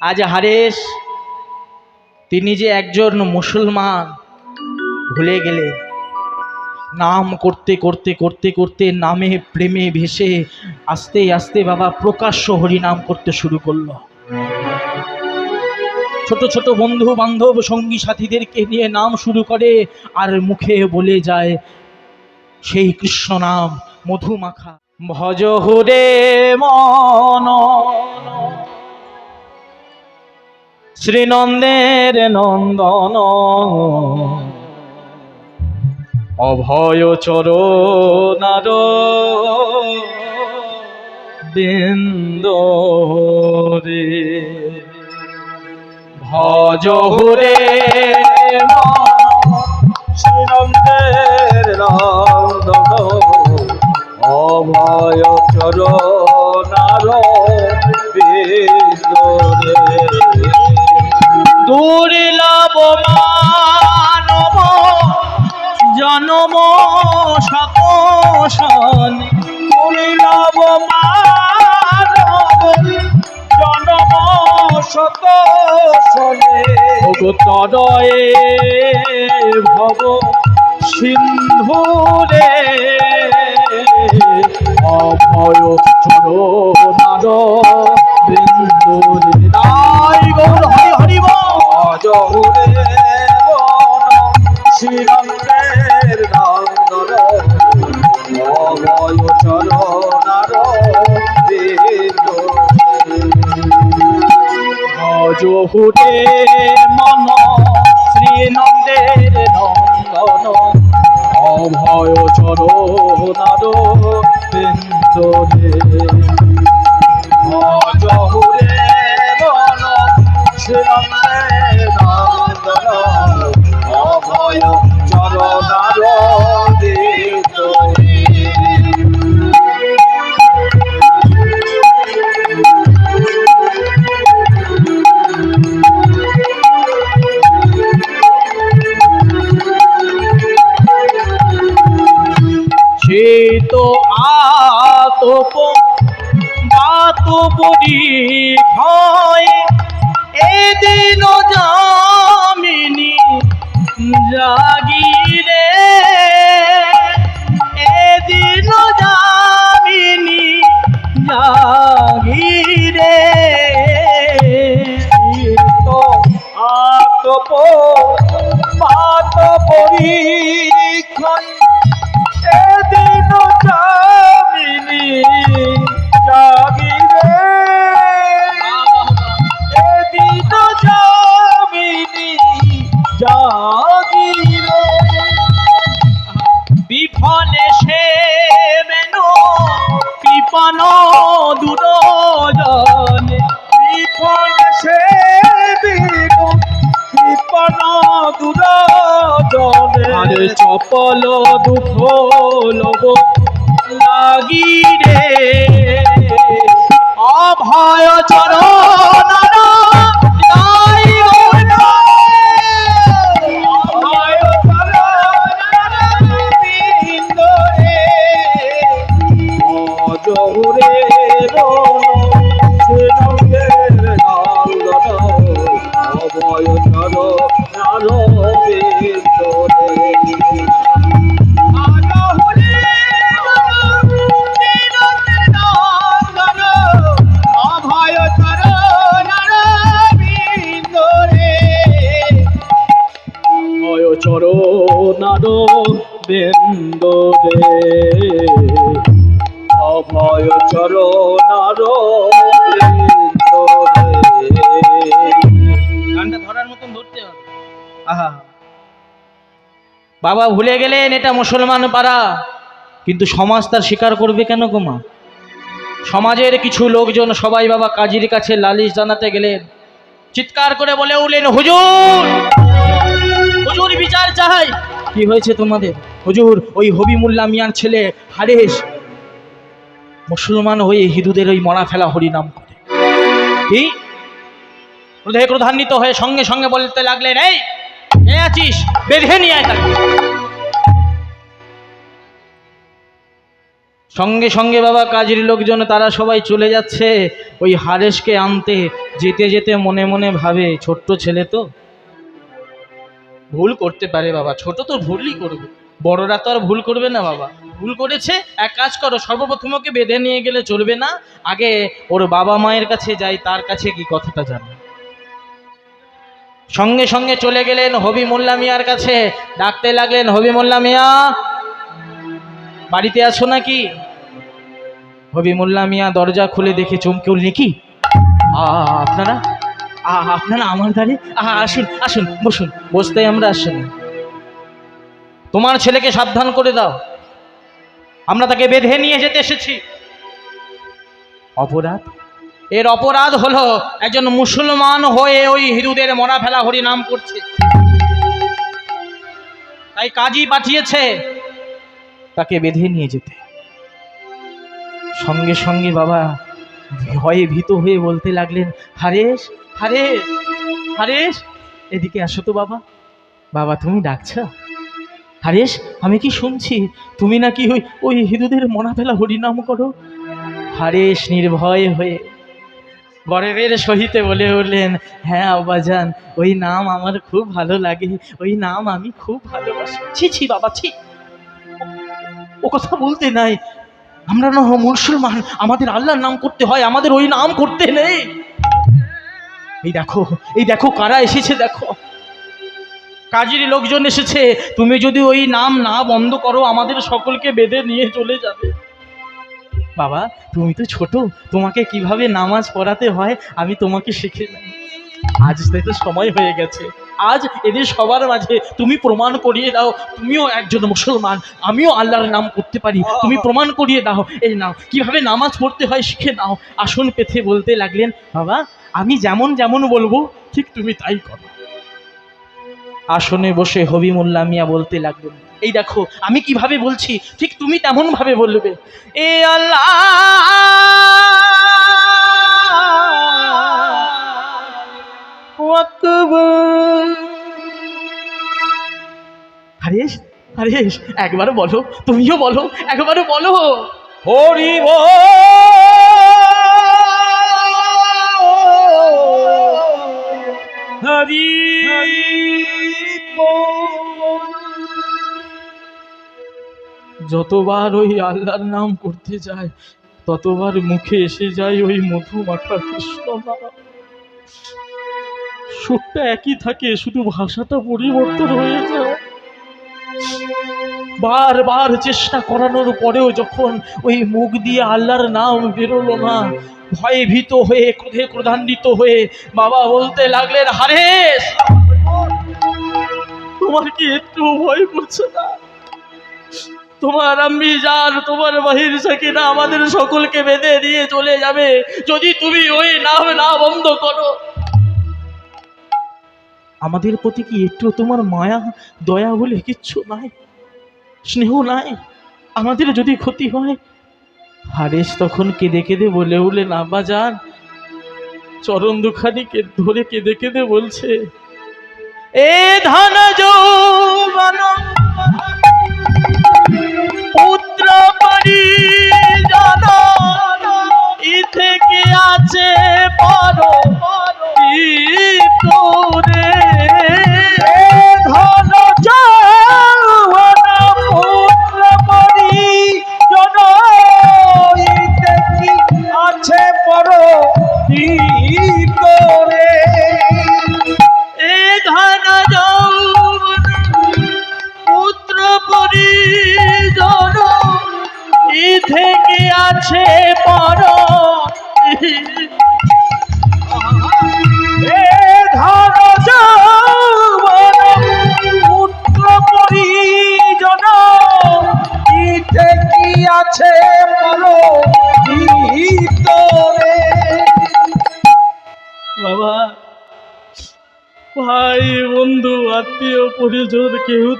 আজ হারেস তিনি যে একজন মুসলমান, ভুলে গেলেন নাম করতে করতে করতে করতে নামে প্রেমে ভেসে আস্তে আস্তে বাবা প্রকাশ্য হরিনাম করতে শুরু করল। ছোট ছোট বন্ধু বান্ধব সঙ্গী সাথীদেরকে নিয়ে নাম শুরু করে আর মুখে বলে যায়, সেই কৃষ্ণ নাম মধুমাখা। ভজ হুরে মন শ্রীনন্দের নন্দন। অভয় চরণার বিন্দরে। ভজ হুরে শ্রীনন্দের নন্দন। অভয় চরণার বিন্দরে। দুর্লভ মানব জনম সকশন দুর্লভ মানব জনম শত শনে তরয়ে ভব সিন্ধুরে অভয় চরণার শ্রীরঙ্গের নন্দন অভয় চরণার অজহুরে মন শ্রীনন্দের অজহুরে বন বাবা ভুলে গেলেন এটা মুসলমান পাড়া। কিন্তু সমাজ তার স্বীকার করবে কেন গোমা সমাজের কিছু লোকজন সবাই বাবা কাজীর কাছে লালিশ জানাতে গেলেন। চিৎকার করে বলে উঠলেন, হুজুর! হুজুর, বিচার চাই! কি হয়েছে তোমাদের? হুজুর, ওই হবিমুল্লা মিয়ার ছেলে হারেশ মুসলমান হয়ে হিন্দুদের ওই মরা ফেলা হরিনাম করে। কি? ক্রোধে ক্রোধান্বিত হয়ে সঙ্গে সঙ্গে বলতে লাগলেন, এই এ আছিস? বেঁধে নিয়ে আয় সঙ্গে সঙ্গে বাবা, কাজের লোকজন, তারা সবাই চলে যাচ্ছে। ওই হারেসকে আনতে। যেতে যেতে মনে মনে ভাবে, ছোট্ট ছেলে তো। ভুল করতে পারে বাবা, ছোট তো ভুলই করবে। বড়রা তো আর ভুল করবে না বাবা। ভুল করেছে, এক কাজ করো, সর্বপ্রথম ওকে বেঁধে নিয়ে গেলে চলবে না। আগে ওর বাবা মায়ের কাছে যাই, তার কাছে কি কথাটা জানো। সঙ্গে সঙ্গে চলে গেলেন হবি মোল্লা মিয়ার কাছে। ডাকতে লাগলেন, হবি মোল্লা মিয়া, বাড়িতে আছো নাকি? হবি মোল্লা মিয়া, দরজা খুলে দেখে, চমকে উঠলেন কি? আপনারা? আপনারা আমার দাঁড়ি আসুন আসুন, বসুন বসতে আমরা আসুন। তোমার ছেলেকে সাবধান করে দাও। আমরা তাকে বেঁধে নিয়ে যেতে এসেছি। অপরাধ? এর অপরাধ হলো একজন মুসলমান হয়ে ওই হিন্দুদের মরা ফেলা হরি নাম করছে। তাই কাজী পাঠিয়েছে তাকে বেঁধে নিয়ে যেতে। সঙ্গে সঙ্গে বাবা ভয়ে ভীত হয়ে বলতে লাগলেন, হারেশ হারেশ হারেশ, এদিকে আসো তো বাবা। বাবা, তুমি ডাকছো? হারেশ, আমি কি শুনছি? তুমি নাকি ওই ওই হিন্দুদের মনা ফেলা হরিনাম করো? হারেশ নির্ভয় হয়ে গর্বের সহিতে বলে উঠলেন হ্যাঁ আব্বাজান ওই নাম আমার খুব ভালো লাগে, ওই নাম আমি খুব ভালোবাসি। ছি ছি বাবা, ছি। ও কথা বলতে নাই। আমরা না মুসলমান, আমাদের আল্লাহর নাম করতে হয়, আমাদের ওই নাম করতে নেই। এই দেখো এই দেখো কারা এসেছে, দেখো। কাজের লোকজন এসেছে, তুমি যদি ওই নাম না বন্ধ করো, আমাদের সকলকে বেঁধে নিয়ে চলে যাবে। বাবা তুমি তো ছোট তোমাকে কীভাবে নামাজ পড়াতে হয় আমি তোমাকে শিখে নেই আজ তো সময় হয়ে গেছে। আজ এদের সবার মাঝে তুমি প্রমাণ করিয়ে দাও তুমিও একজন মুসলমান আমিও আল্লাহর নাম করতে পারি। তুমি প্রমাণ করিয়ে দাও এই নাও। কীভাবে নামাজ পড়তে হয় শিখে নাও। আসন পেতে বলতে লাগলেন বাবা আমি যেমন যেমন বলব ঠিক তুমি তাই করো। আসনে বসে হবি মোল্লা মিয়া বলতে লাগলেন এই দেখো, আমি কীভাবে বলছি? ঠিক তুমি তেমন ভাবে বলবে। এ আল্লাহ। হারেশ হারেশ একবার বলো, তুমিও বলো, একবারও বলো। হরি হরি যতবার ওই আল্লাহর নাম করতে যায়, ততবার মুখে এসে যায় ওই মধু মাখা কৃষ্ণ। সুরটা একই থাকে, শুধু ভাষাটা পরিবর্তন হয়ে যায় বারবার চেষ্টা করানোর পরেও যখন ওই মুখ দিয়ে আল্লাহর নাম বেরোলো না ভয়ে ভীত হয়ে, ক্রোধে ক্রোধান্বিত হয়ে বাবা বলতে লাগলেন হারেস তোমার কি একটু ভয় করছে না তোমার আম্মি যান তোমার বাহির সাকিনা আমাদের সকলকে বেঁধে দিয়ে চলে যাবে। যদি তুমি ওই নাম না বন্ধ করো। আমাদের প্রতি কি একটু তোমার মায়া, দয়া বলে কিচ্ছু নাই? স্নেহ নাই? আমাদের যদি ক্ষতি হয়? হারেশ তখন কেঁদে কেঁদে বলে উঠলেন আব্বা যান চরণ দুখানি ধরে কেঁদে কেঁদে বলছে, এ ধন যৌবন পুত্র পরিজন ই কি আছে পর তোরে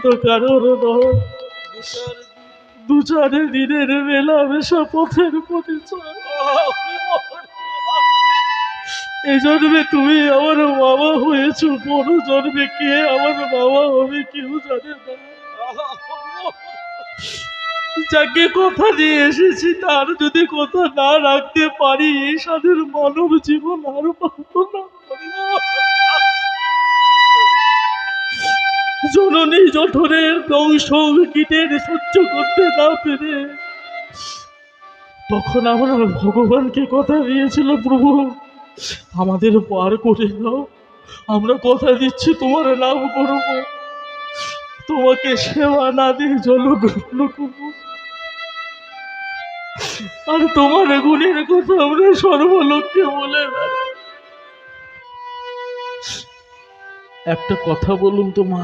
তো কারোর দু চার দিনের মেলামেশা পথের পরিচয়। এই জন্মে তুমি আমার বাবা হয়েছো বড় জন্মে কে আমার বাবা হবে কেউ জানে না। যাকে কথা দিয়ে এসেছি, তার যদি কথা না রাখতে পারি, এই সাধের মানব জীবন আর পাবো না। জননী জঠরের ধ্বংস কীটের সহ্য করতে না পেরে। তখন আমরা ভগবানকে কথা দিয়েছিল, প্রভু, আমাদের পার করে দাও আমরা কথা দিচ্ছি, তোমার নাম করব। তোমাকে সেবা না দিয়ে জলগ্রহণ করব আর তোমার গুণের কথা আমরা সর্বলোককে বলে। একটা কথা বলুন তো মা।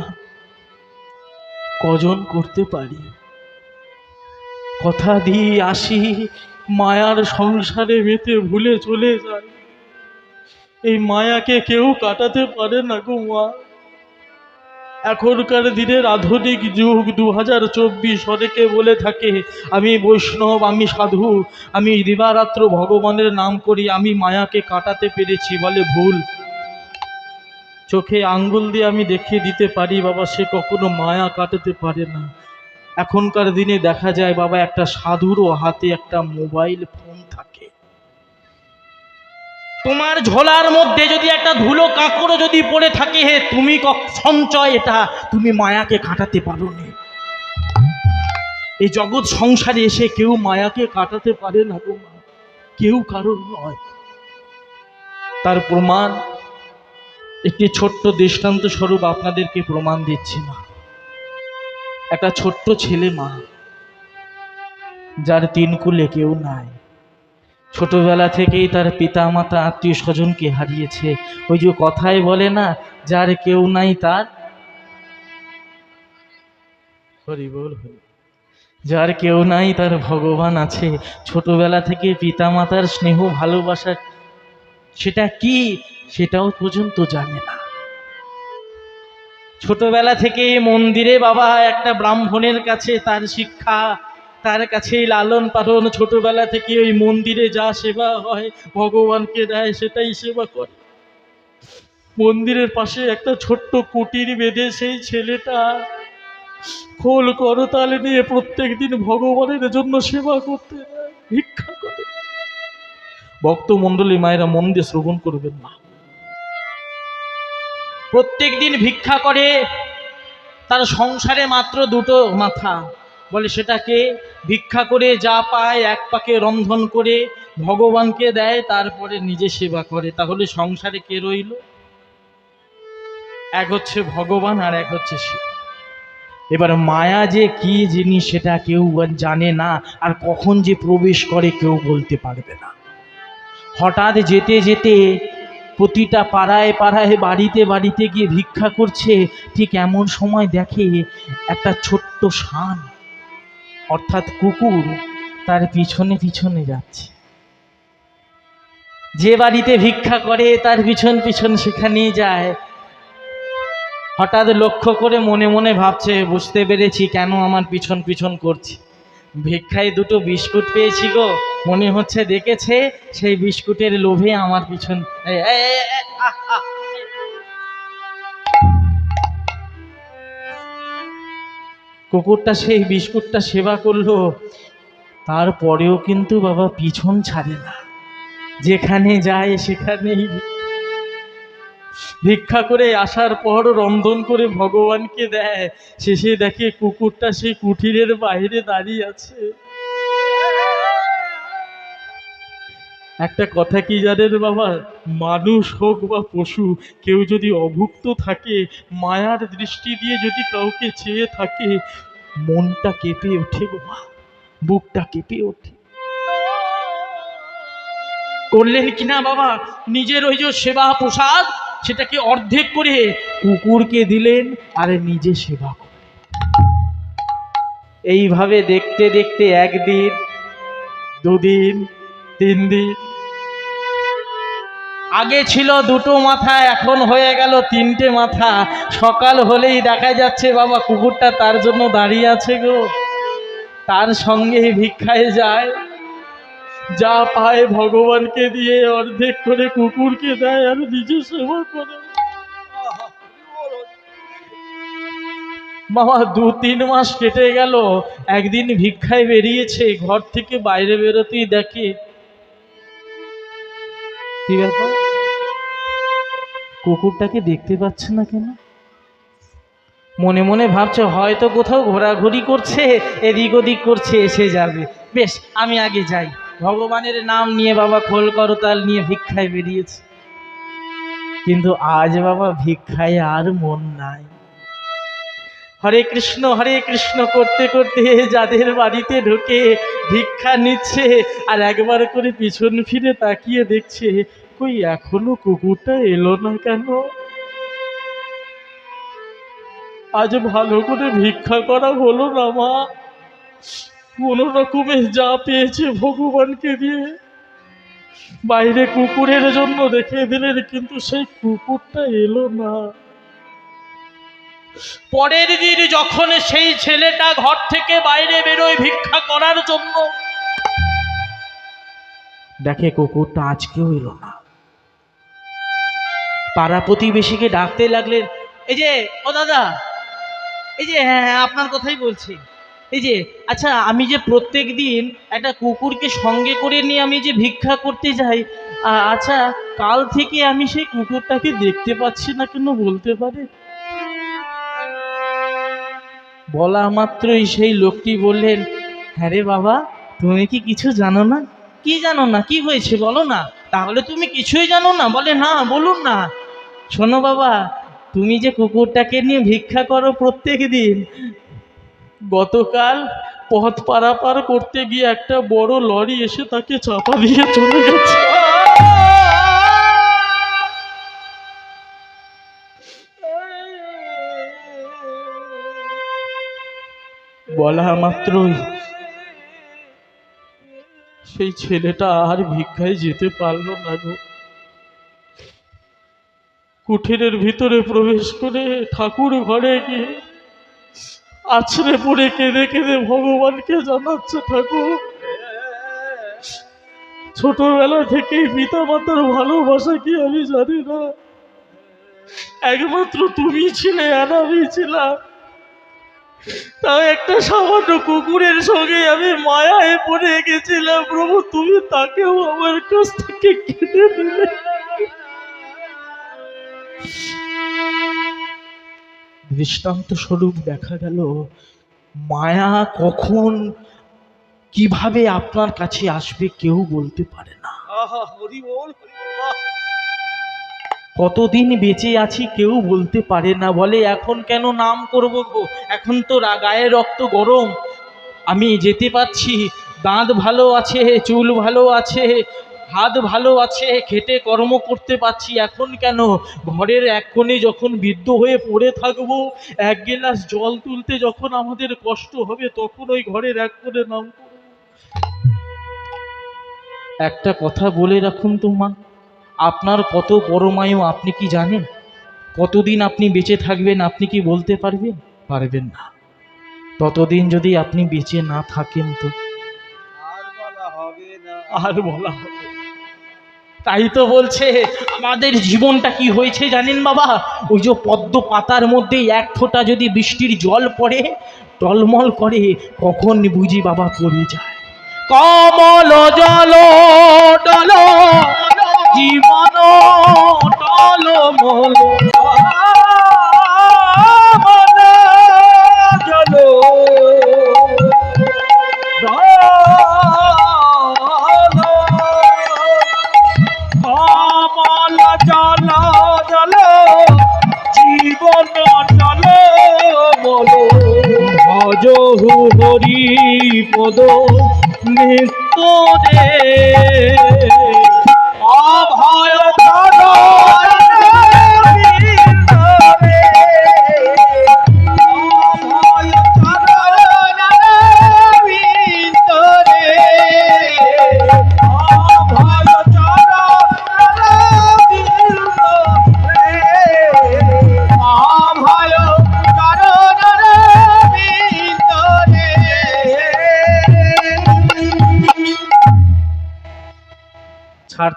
কজন করতে পারি? কথা দিয়ে আসি, মায়ার সংসারে মেতে ভুলে চলে যায় এই মায়াকে কেউ কাটাতে পারে না গো মা। এখনকার দিনের আধুনিক যুগ দু হাজার চব্বিশ অনেকে বলে থাকে, আমি বৈষ্ণব, আমি সাধু, আমি দিবারাত্র ভগবানের নাম করি, আমি মায়াকে কাটাতে পেরেছি বলে ভুল। চোখে আঙ্গুল দিয়ে আমি দেখিয়ে দিতে পারি, বাবা, সে কখনো মায়া কাটাতে পারে না। এখনকার দিনে দেখা যায়, বাবা, একটা সাধুরও হাতে একটা মোবাইল ফোন থাকে। তোমার ঝোলার মধ্যে যদি একটা ধুলো কাঁকড়ও যদি পড়ে থাকে, হে, তুমি সঞ্চয় এটা, তুমি মায়াকে কাটাতে পারো নি। এই জগৎ সংসারে এসে কেউ মায়াকে কাটাতে পারে না মা কেউ কারণ নয়। তার প্রমাণ একটি ছোট্ট দৃষ্টান্ত স্বরূপ আপনাদেরকে প্রমাণ দিচ্ছি না একটা ছোট্ট ছেলে মা, যার তিন কুলে কেউ নাই। ছোটবেলা থেকেই তার পিতা মাতা আত্মীয় স্বজনকে হারিয়েছে। ওই যে কথাই বলে না, যার কেউ নাই তার। হরি বল যার কেউ নাই তার ভগবান আছে। ছোটবেলা থেকে পিতা মাতার স্নেহ ভালোবাসা সেটা কি সেটাও পর্যন্ত জানে না। ছোটবেলা থেকে মন্দিরে বাবা একটা ব্রাহ্মণের কাছে তার শিক্ষা, তার কাছেই লালন পালন। ছোটবেলা থেকে ওই মন্দিরে যা সেবা হয়, ভগবানকে দেয়, সেটাই সেবা করে। মন্দিরের পাশে একটা ছোট্ট কুটির বেঁধে সেই ছেলেটা খোল করতাল নিয়ে প্রত্যেক দিন ভগবানের জন্য সেবা করতে ভিক্ষা করে। ভক্ত মণ্ডলী মায়েরা মন দিয়ে শ্রবণ করবেন না। প্রত্যেক দিন ভিক্ষা করে, তার সংসারে মাত্র দুটো মাথা। বলে সেটাকে ভিক্ষা করে যা পায়, এক পাকে রন্ধন করে ভগবানকে দেয়, তারপরে নিজে সেবা করে। তাহলে সংসারে কে রইল? এক হচ্ছে ভগবান আর এক হচ্ছে শিব এবার মায়া যে কি জিনিস, সেটা কেউ জানে না, আর কখন যে প্রবেশ করে কেউ বলতে পারবে না। হঠাৎ যেতে যেতে প্রতিটা পাড়ায় পাড়ায় বাড়িতে বাড়িতে গিয়ে ভিক্ষা করছে, ঠিক এমন সময় দেখে একটা ছোট্ট শান, অর্থাৎ কুকুর, তার পিছনে পিছনে যাচ্ছে। যে বাড়িতে ভিক্ষা করে, তার পিছন পিছন সেখানেই যায়। হঠাৎ লক্ষ্য করে মনে মনে ভাবছে, বুঝতে পেরেছি কেন আমার পিছন পিছন করছে। ভিক্ষায় দুটো বিস্কুট পেয়েছি গো। মনে হচ্ছে দেখেছে সেই বিস্কুটের লোভে আমার পিছন। কুকুরটা সেই বিস্কুটটা সেবা করল। তারপরেও কিন্তু বাবা পিছন ছাড়ে না। যেখানে যায় সেখানেই ভিক্ষা করে আসার পর রন্ধন করে ভগবানকে দেয়। শেষে দেখে কুকুরটা সেই কুঠিরের বাইরে দাঁড়িয়ে আছে। একটা কথা কি জানেন বাবা? মানুষ হোক বা পশু, কেউ যদি অভুক্ত থাকে, মায়ার দৃষ্টি দিয়ে যদি কাউকে চেয়ে থাকে, মনটা কেঁপে ওঠে গো মা, বুকটা কেঁপে ওঠে। করলেন কিনা বাবা? নিজের ওই যে সেবা প্রসাদ, সেটাকে অর্ধেক করে কুকুরকে দিলেন আর নিজে সেবা এইভাবে দেখতে দেখতে একদিন, দুদিন, তিন দিন আগে ছিল দুটো মাথা, এখন হয়ে গেল তিনটে মাথা। সকাল হলেই দেখা যাচ্ছে বাবা, কুকুরটা তার জন্য দাঁড়িয়ে আছে গো। তার সঙ্গে ভিক্ষায় যায়। যা পায় ভগবানকে দিয়ে, অর্ধেক করে কুকুরকে দেয় আর নিজে সেবা করে। বাবা দু তিন মাস কেটে গেল, একদিন ভিক্ষায় বেরিয়েছে, ঘর থেকে বাইরে বেরোতেই দেখে। ঠিক ব্যাপার? কুকুরটাকে দেখতে পাচ্ছে না কেন? মনে মনে ভাবছে, হয়তো কোথাও ঘোরাঘুরি করছে, এদিক ওদিক করছে, এসে যাবে। বেশ, আমি আগে যাই। ভগবানের নাম নিয়ে বাবা খোল করতাল নিয়ে ভিক্ষায় বেরিয়েছে। কিন্তু আজ বাবা ভিক্ষায় আর মন নাই। হরে কৃষ্ণ হরে কৃষ্ণ, করতে করতে যাদের বাড়িতে ঢুকে ভিক্ষা নিচ্ছে, আর একবার করে পিছন ফিরে তাকিয়ে দেখছে কই এখনও কুকুরটা এলো না কেন? আজ ভালো করে ভিক্ষা করা হলো না, মা। কোনো রকমে যা পেয়েছে ভগবানকে দিয়ে। বাইরে কুকুরের জন্য রেখে দিলেন, কিন্তু সেই কুকুরটা এলো না। পরের দিন যখন সেই ছেলেটা ঘর থেকে বাইরে বেরোয় ভিক্ষা করার জন্য, দেখে কুকুরটা আজকেও এলো না। পাড়া প্রতিবেশীকে ডাকতে লাগলেন, এই যে, ও দাদা, এই যে হ্যাঁ হ্যাঁ আপনার কথাই বলছি। এই যে আচ্ছা আমি যে প্রত্যেক দিন একটা কুকুরকে সঙ্গে করে নিয়ে আমি যে ভিক্ষা করতে যাই আচ্ছা কাল থেকে আমি সেই কুকুরটাকে দেখতে পাচ্ছি না কেন বলতে পারে? বলা মাত্রই সেই লোকটি বললেন হ্যাঁ রে বাবা, তুমি কি কিছু জানো না? কি জানো না? কি হয়েছে? বলো না। তাহলে তুমি কিছুই জানো না? বলে, না, বলুন না। শোনো বাবা, তুমি যে কুকুরটাকে নিয়ে ভিক্ষা করো প্রত্যেক দিন, গতকাল পথ পারাপার করতে গিয়ে একটা বড় লরি এসে তাকে চাপা দিয়ে চলে গেছে। বলা মাত্রই সেই ছেলেটা আর ভিক্ষায় যেতে পারল না গো। কুঠিরের ভিতরে প্রবেশ করে ঠাকুর ঘরে গিয়ে আছড়ে পড়ে কেঁদে কেঁদে ভগবানকে জানাচ্ছে, ঠাকুর, ছোটবেলা থেকেই পিতা মাতার ভালোবাসা কি আমি জানি না। একমাত্র তুমি ছিলে আর আমি ছিলাম। তাও একটা সামান্য কুকুরের সঙ্গে আমি মায়ায় পড়ে গেছিলাম। প্রভু, তুমি তাকেও আমার কাছ থেকে কেটে দিলে। দৃষ্টান্ত স্বরূপ দেখা গেল মায়া কখন কীভাবে আপনার কাছে আসবে কেউ বলতে পারে না। কতদিন বেঁচে আছি কেউ বলতে পারে না বলে এখন কেন নাম করব গো? এখন তো রা- গায়ে রক্ত গরম। আমি যেতে পারছি দাঁত ভালো আছে চুল ভালো আছে হাত ভালো আছে খেটে কর্ম করতে পারছি এখন কেন? ঘরের এক কোণে যখন বৃদ্ধ হয়ে পড়ে থাকব এক গিলাস জল তুলতে যখন আমাদের কষ্ট হবে তখন ওই ঘরের এক কোণে নাম একটা কথা বলে রাখুন তো মা আপনার কত পরমায়ু আপনি কি জানেন? কতদিন আপনি বেঁচে থাকবেন আপনি কি বলতে পারবেন? পারবেন না। ততদিন যদি আপনি বেঁচে না থাকেন তো? আর বলা হবে না। তাই তো বলছে, আমাদের জীবনটা কি হয়েছে জানেন বাবা? ওই যে পদ্ম পাতার মধ্যে এক ফোঁটা যদি বৃষ্টির জল পড়ে, টলমল করে কখন বুঝি বাবা পড়ে যায়। কমল জল, টল, জীবন টলমল। ভজহু হরি পদ নিত্য রে অভয়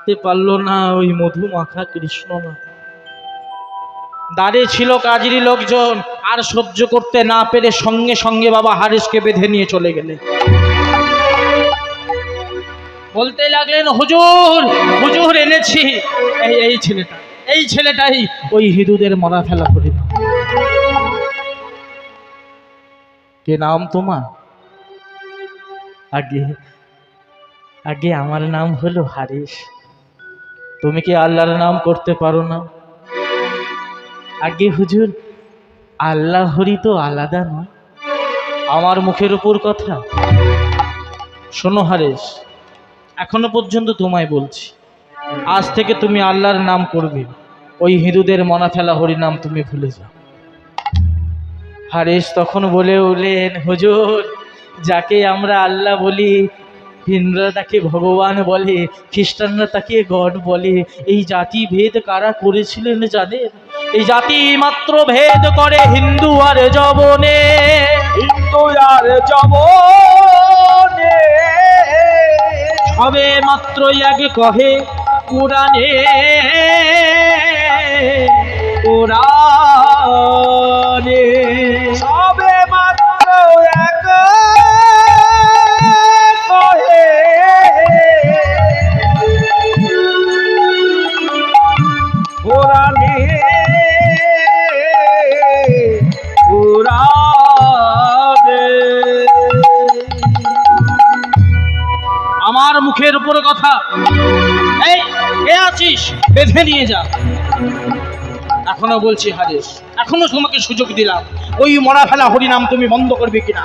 ছাড়তে পারল না, ওই মধু মাখা কৃষ্ণ না। দাঁড়িয়ে ছিল কাজেরই লোকজন, আর সহ্য করতে না পেরে সঙ্গে সঙ্গে বাবা হারিসকে বেঁধে নিয়ে চলে গেলেন বলতে লাগলেন, হুজুর হুজুর এনেছি। এই এই ছেলেটা, এই ছেলেটাই ওই হিঁদুদের মরা ফেলা করে কে নাম তোমার? আগে আগে আমার নাম হলো হারিস তুমি কি আল্লাহর নাম করতে পারো না? আগে হুজুর আল্লাহরই তো আলাদা নয়। আমার মুখের উপর কথা। শোনো হারেশ, এখনও পর্যন্ত তোমায় বলছি, আজ থেকে তুমি আল্লাহর নাম করবে। ওই হিন্দুদের মনা ফেলা হরি নাম তুমি ভুলে যাও। হারেশ তখন বলে উঠলেন, হুজুর, যাকে আমরা আল্লাহ বলি হিন্দুরা তাকে ভগবান বলে খ্রিস্টানরা তাকে গড বলে। এই জাতি ভেদ কারা করেছিলেন জানেন? এই জাতি মাত্র ভেদ করে হিন্দু আর জবনে হিন্দু আর জবনে সবে মাত্র এক কহে কোরআনে। কোরআনে আছিস বেঁধে নিয়ে যা। এখনও বলছি হারেস এখনও তোমাকে সুযোগ দিলাম। ওই মরা ফেলা হরিনাম তুমি বন্ধ করবে কিনা?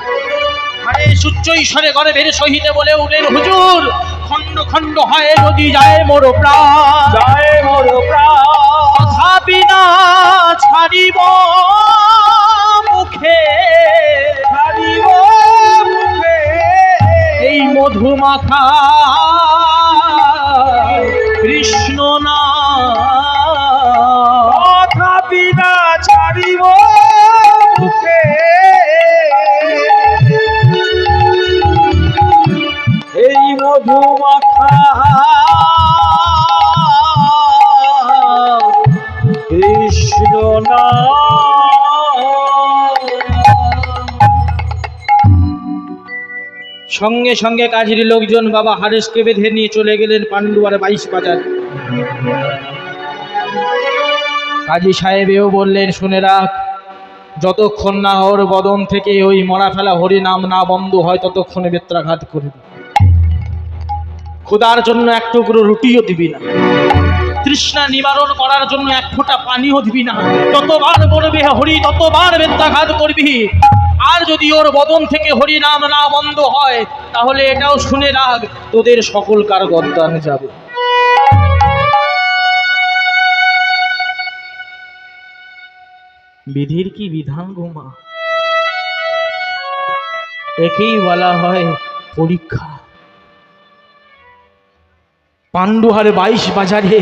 আরে উচ্চ ঈশ্বরে ঘরে বেড়ে সহিতে বলে উঠলেন হুজুর খণ্ড খণ্ড হয় নদী যায় মোর প্রাণ। জয় মোর প্রাণ। তথাপি না ছাড়িব মুখে। হারিব মুখে। এই মধুমাখা কৃষ্ণ না। তথাপি না ছাড়িব মুখে এই কৃষ্ণ সঙ্গে সঙ্গে কাজের লোকজন বাবা হারেসকে বেঁধে নিয়ে চলে গেলেন পান্ডুয়ার বাইশ বাজার। কাজী সাহেবেও বললেন, শুনে রাখ, যতক্ষণ না ওর বদন থেকে ওই মরা ফেলা হরি নাম না বন্ধ হয়, ততক্ষণে বেত্রাঘাত করবি। ক্ষুধার জন্য এক টুকরো রুটিও দিবি না। তৃষ্ণা নিবারণ করার জন্য এক ফোঁটা পানিও দিবি না। যতবার বলবে হরি, ততবার বেত্রাঘাত করবি। আর যদি ওর বদন থেকে হরি নাম না বন্ধ হয়, তাহলে এটাও শুনে রাখ, তোদের সকল কার গদ্দান যাবে। বিধির কি বিধান গোমা একেই বলা হয় পরীক্ষা। পাণ্ডুহার বাইশ বাজারে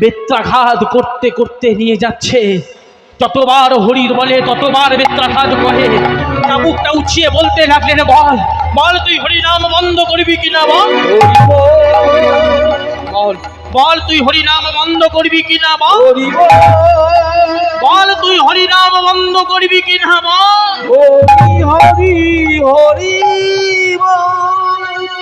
বেত্রাঘাত করতে করতে নিয়ে যাচ্ছে। যতবার হরির বলে, ততবার বেত্রাঘাত করে। চাবুকটা উঠিয়ে বলতে লাগলেন, বল বল তুই হরিনাম বন্ধ করবি কিনা, বল। বল বল তুই হরিনাম বন্ধ করবি কিনা, বল। বল তুই হরিনাম বন্ধ করবি কিনা, বল। হরি হরি হরি, বল।